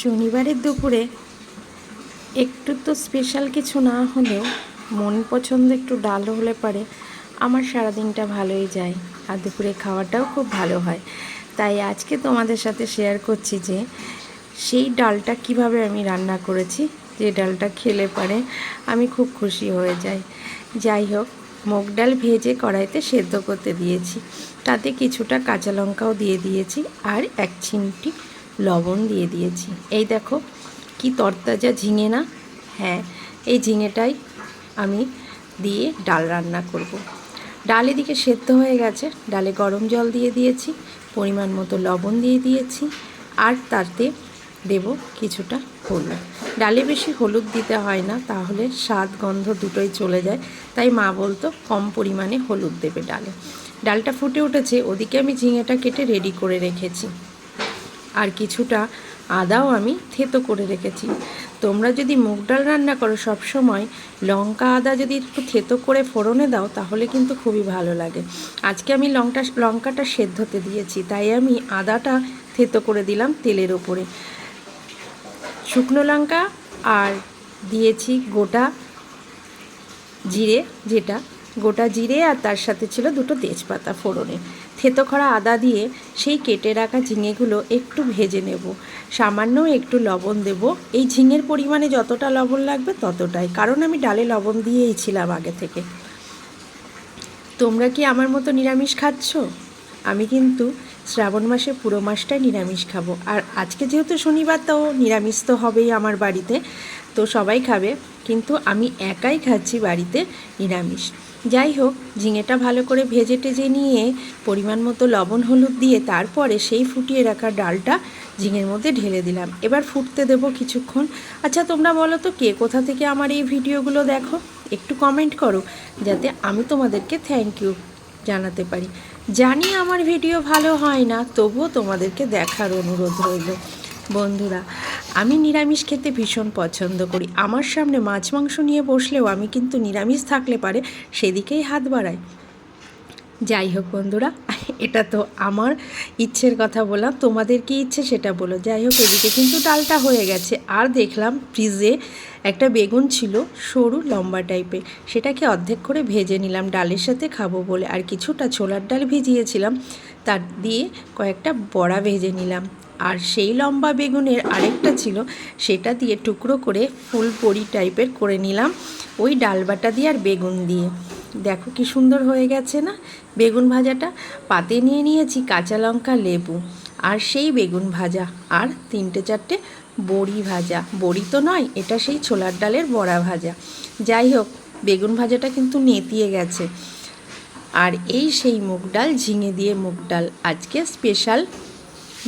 শনিবারের দুপুরে একটু তো স্পেশাল কিছু না হলেও মন পছন্দ একটু ডাল হলে পারে, আমার সারাদিনটা ভালোই যায় আর দুপুরে খাওয়াটাও খুব ভালো হয়। তাই আজকে তোমাদের সাথে শেয়ার করছি যে সেই ডালটা কীভাবে আমি রান্না করেছি, যে ডালটা খেলে পারে, আমি খুব খুশি হয়ে যাই। যাই হোক, মুগ ডাল ভেজে কড়াইতে সেদ্ধ করতে দিয়েছি, তাতে কিছুটা কাঁচা লঙ্কাও দিয়ে দিয়েছি আর এক চিমটি লবণ দিয়ে দিয়েছি। এই দেখো কি তরতাজা ঝিঙে না? হ্যাঁ এই ঝিঙেটাই আমি দিয়ে ডাল রান্না করব। ডাল এদিকে সেদ্ধ হয়ে গেছে। ডালে গরম জল দিয়ে দিয়েছি, পরিমাণ মতো লবণ দিয়ে দিয়েছি, আর তাতে দেব কিছুটা হলুদ। ডালে বেশি হলুদ দিতে হয় না, তাহলে স্বাদ গন্ধ দুটোই চলে যায়। তাই মা বলতো, কম পরিমাণে হলুদ দেবে ডালে। ডালটা ফুটে উঠেছে, ওদিকে আমি ঝিঙেটা কেটে রেডি করে রেখেছি। আর কিছুটা আদাও আমি থেতো করে রেখেছি। তোমরা যদি মুগ ডাল রান্না করো সব সময় লঙ্কা আদা যদি একটু থেতো করে ফোড়নে দাও, তাহলে কিন্তু খুবই ভালো লাগে। আজকে আমি লঙ্কা, লঙ্কাটা সেদ্ধতে দিয়েছি, তাই আমি আদাটা থেতো করে দিলাম তেলের ওপরে। শুকনো লঙ্কা আর দিয়েছি গোটা জিরে, যেটা গোটা জিরে আর তার সাথে ছিল দুটো তেজপাতা ফোড়নে। থেতো করা আদা দিয়ে সেই কেটে রাখা ঝিঙেগুলো একটু ভেজে নেব। সামান্য একটু লবণ দেব। এই ঝিঙের পরিমাণে যতটা লবণ লাগবে ততটাই, কারণ আমি ডালে লবণ দিয়েই ছিলাম আগে থেকে। তোমরা কি আমার মতো নিরামিষ খাচ্ছ? আমি কিন্তু শ্রাবণ মাসে পুরো মাসটাই নিরামিষ খাব। আর আজকে যেহেতু শনিবার, তো নিরামিষ তো হবেই আমার বাড়িতে। তো সবাই খাবে, কিন্তু আমি একাই খাচ্ছি বাড়িতে নিরামিষ। যাই হোক ঝিঙেটা ভালো করে ভেজে টেজে নিয়ে পরিমাণ মতো লবণ, হলুদ দিয়ে তারপরে সেই ফুটিয়ে রাখা ডালটা ঝিঙের মধ্যে ঢেলে দিলাম। এবার ফুটতে দেবো কিছুক্ষণ। আচ্ছা তোমরা বলো তো, কে কোথা থেকে আমার এই ভিডিওগুলো দেখো? একটু কমেন্ট করো, যাতে আমি তোমাদেরকে থ্যাংক ইউ জানাতে পারি। জানি আমার ভিডিও ভালো হয় না, তবুও তোমাদেরকে দেখার অনুরোধ রইল। বন্ধুরা আমি নিরামিষ খেতে ভীষণ পছন্দ করি। আমার সামনে মাছ মাংস নিয়ে বসলেও আমি কিন্তু নিরামিষ থাকলে পারে সেদিকেই হাত বাড়াই। যাই হোক বন্ধুরা, এটা তো আমার ইচ্ছের কথা বললাম, তোমাদের কি ইচ্ছে সেটা বলো। যাই হোক, এদিকে কিন্তু ডালটা হয়ে গেছে। আর দেখলাম ফ্রিজে একটা বেগুন ছিল, সরু লম্বা টাইপের। সেটাকে অর্ধেক করে ভেজে নিলাম, ডালের সাথে খাব বলে। আর কিছুটা ছোলার ডাল ভিজিয়েছিলাম, তার দিয়ে কয়েকটা বড়া ভেজে নিলাম। আর সেই লম্বা বেগুনের আরেকটা ছিল, সেটা দিয়ে টুকরো করে ফুল বড়ি টাইপের করে নিলাম ওই ডাল বাটা দিয়ে আর বেগুন দিয়ে। দেখো কি সুন্দর হয়ে গেছে না? বেগুন ভাজাটা। পাতে নিয়ে নিয়েছি কাঁচা লঙ্কা, লেবু আর সেই বেগুন ভাজা আর তিনটে চারটে বড়ি ভাজা। বড়ি তো নয়, এটা সেই ছোলার ডালের বড়া ভাজা। যাই হোক, বেগুন ভাজাটা কিন্তু নেতিয়ে গেছে। আর এই সেই মুগ ডাল, ঝিঙে দিয়ে মুগ ডাল। আজকে স্পেশাল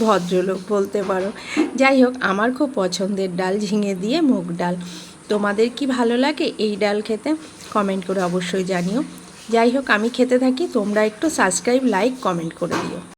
ভদ্রলোক বলতে পারো। যাই হোক, আমার খুব পছন্দের ডাল ঝিঙে দিয়ে মুগ ডাল। তোমাদের কি ভালো লাগে এই ডাল খেতে? কমেন্ট করে অবশ্যই জানিও। যাই হোক, আমি খেতে থাকি, তোমরা একটু সাবস্ক্রাইব, লাইক, কমেন্ট করে দিও।